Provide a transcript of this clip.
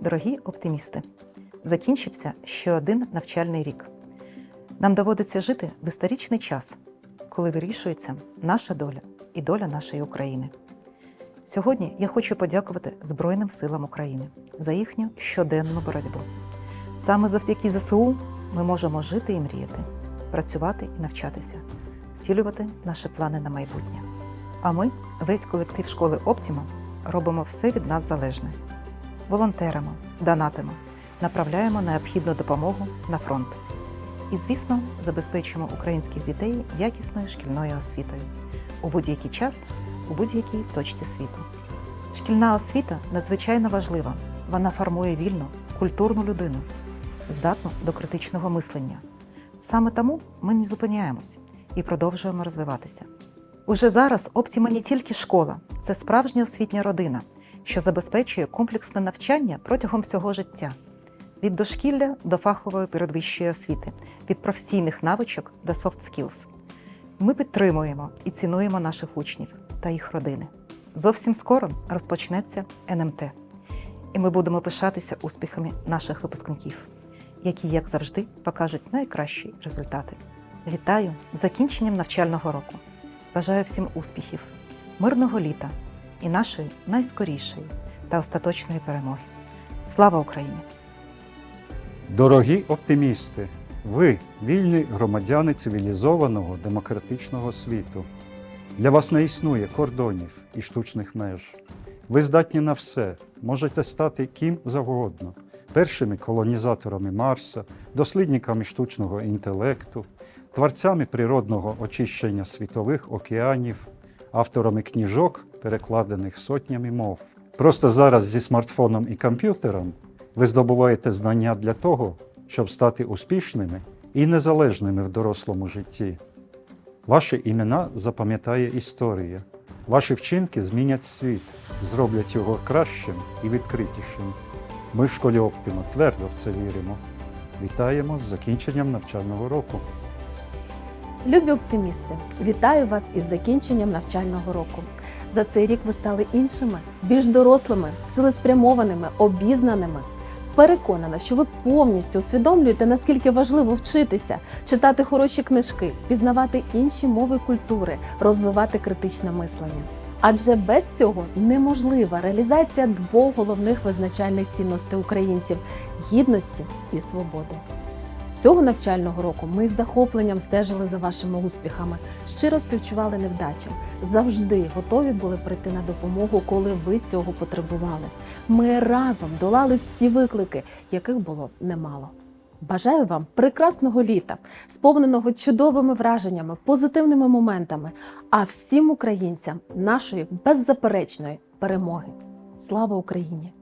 Дорогі оптимісти, закінчився ще один навчальний рік. Нам доводиться жити в історичний час, коли вирішується наша доля і доля нашої України. Сьогодні я хочу подякувати Збройним силам України за їхню щоденну боротьбу. Саме завдяки ЗСУ ми можемо жити і мріяти, працювати і навчатися, втілювати наші плани на майбутнє. А ми, весь колектив школи Оптіма, робимо все від нас залежне. Волонтеримо, донатимо, направляємо необхідну допомогу на фронт. І, звісно, забезпечуємо українських дітей якісною шкільною освітою у будь-який час, у будь-якій точці світу. Шкільна освіта надзвичайно важлива. Вона формує вільну, культурну людину, здатну до критичного мислення. Саме тому ми не зупиняємось і продовжуємо розвиватися. Уже зараз Оптіма не тільки школа, це справжня освітня родина, що забезпечує комплексне навчання протягом всього життя від дошкілля до фахової передвищої освіти, від професійних навичок до soft skills. Ми підтримуємо і цінуємо наших учнів та їх родини. Зовсім скоро розпочнеться НМТ, і ми будемо пишатися успіхами наших випускників, які, як завжди, покажуть найкращі результати. Вітаю з закінченням навчального року! Бажаю всім успіхів, мирного літа і нашої найскорішої та остаточної перемоги. Слава Україні! Дорогі оптимісти, ви вільні громадяни цивілізованого демократичного світу. Для вас не існує кордонів і штучних меж. Ви здатні на все, можете стати ким завгодно, першими колонізаторами Марса, дослідниками штучного інтелекту, творцями природного очищення світових океанів, авторами книжок, перекладених сотнями мов. Просто зараз зі смартфоном і комп'ютером ви здобуваєте знання для того, щоб стати успішними і незалежними в дорослому житті. Ваші імена запам'ятає історія. Ваші вчинки змінять світ, зроблять його кращим і відкритішим. Ми в школі Оптима твердо в це віримо. Вітаємо з закінченням навчального року. Любі оптимісти, вітаю вас із закінченням навчального року. За цей рік ви стали іншими, більш дорослими, цілеспрямованими, обізнаними. Переконана, що ви повністю усвідомлюєте, наскільки важливо вчитися, читати хороші книжки, пізнавати інші мови культури, розвивати критичне мислення. Адже без цього неможлива реалізація двох головних визначальних цінностей українців гідності і свободи. Цього навчального року ми з захопленням стежили за вашими успіхами, щиро співчували невдачам, завжди готові були прийти на допомогу, коли ви цього потребували. Ми разом долали всі виклики, яких було немало. Бажаю вам прекрасного літа, сповненого чудовими враженнями, позитивними моментами, а всім українцям нашої беззаперечної перемоги. Слава Україні!